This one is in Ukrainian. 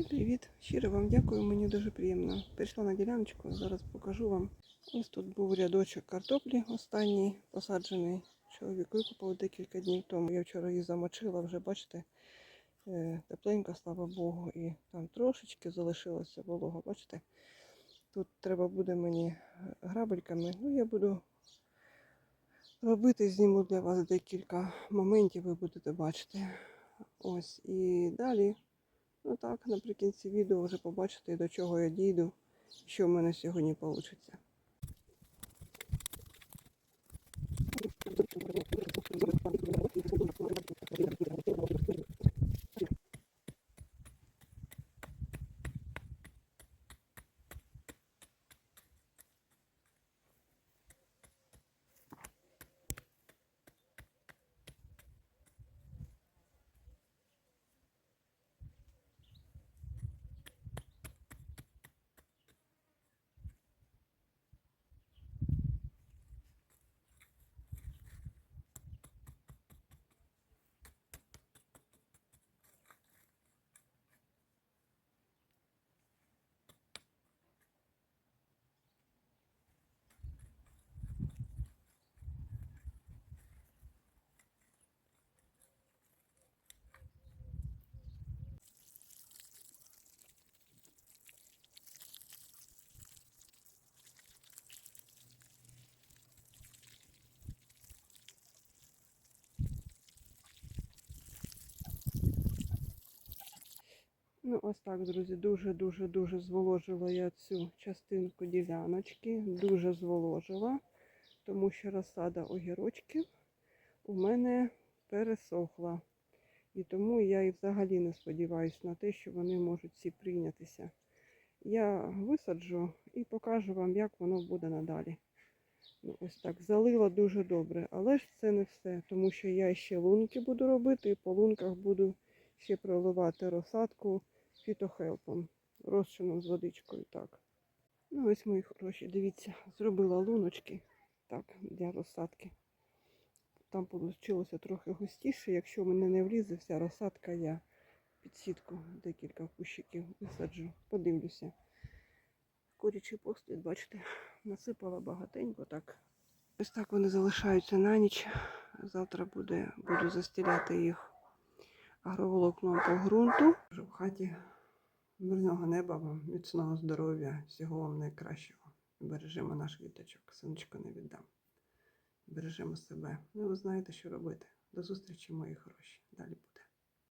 Всім привіт! Щиро вам дякую, мені дуже приємно. Прийшла на діляночку, зараз покажу вам. Ось тут був рядочок картоплі останній посаджений. Чоловік викопав декілька днів тому. Я вчора її замочила, вже бачите, е, тепленько, слава Богу, і там трошечки залишилося волого, бачите? Тут треба буде мені е, грабельками. Ну, я буду робити, зніму для вас декілька моментів, ви будете бачити. Ось і далі. Ну так, наприкінці відео вже побачите, до чого я дійду, що в мене сьогодні вийде. Ну, ось так, друзі, дуже-дуже-дуже зволожила я цю частинку діляночки. Дуже зволожила, тому що розсада огірочків у мене пересохла. І тому я і взагалі не сподіваюся на те, що вони можуть всі прийнятися. Я висаджу і покажу вам, як воно буде надалі. Ну, ось так, залила дуже добре, але ж це не все, тому що я ще лунки буду робити, і по лунках буду ще проливати розсадку фітохелпом, розчином з водичкою. так. Ну, ось мої хороші, дивіться, зробила луночки так, для розсадки. Там вийшло трохи густіше. Якщо в мене не влізе вся розсадка, я під сітку декілька кущиків висаджу. Подивлюся. Курячий послід, бачите, насипала багатенько так. Ось так вони залишаються на ніч. Завтра буде, буду застеляти їх агроволокном по ґрунту. В хаті мирного неба вам, міцного здоров'я, всього вам найкращого. Бережемо наш віточок, синочку не віддам. Бережемо себе. Ну, ви знаєте, що робити. До зустрічі, мої хороші. Далі буде.